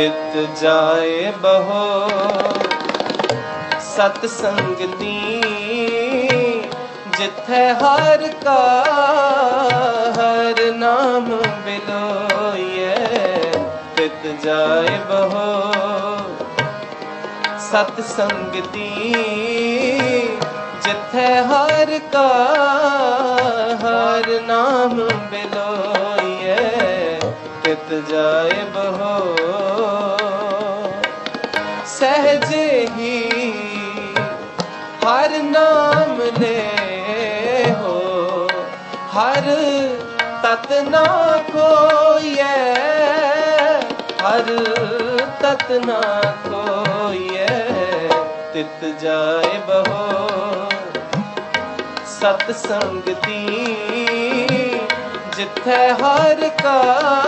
ਤਿਤ ਜਾਏ ਬਹੋ। ਸਤ ਸੰਗਤੀ ਜਿੱਥੇ ਹਰ ਕਾ ਹਰ ਨਾਮ ਬਿਲੋਈਏ ਤਿਤ ਜਾਏ ਬਹੋ। ਸਤ ਸੰਗਤੀ ਜਿੱਥੇ ਹਰ ਕਾ ਹਰ ਨਾਮ ਬਿਲੋਈਏ ਤਿਤ ਜਾਏ ਬਹੋ ਸਹਜੇ ਹੀ ਹਰ ਨਾਮ ਲੈ ਹੋ। ਹਰ ਤਤ ਨਾ ਕੋਈਐ, ਹਰ ਤਤ ਨਾ ਕੋਈਐ, ਤਿਤ ਜਾਏ ਬਹੋ ਸਤ ਸੰਗਤੀ ਜਿੱਥੇ ਹਰ ਕਾ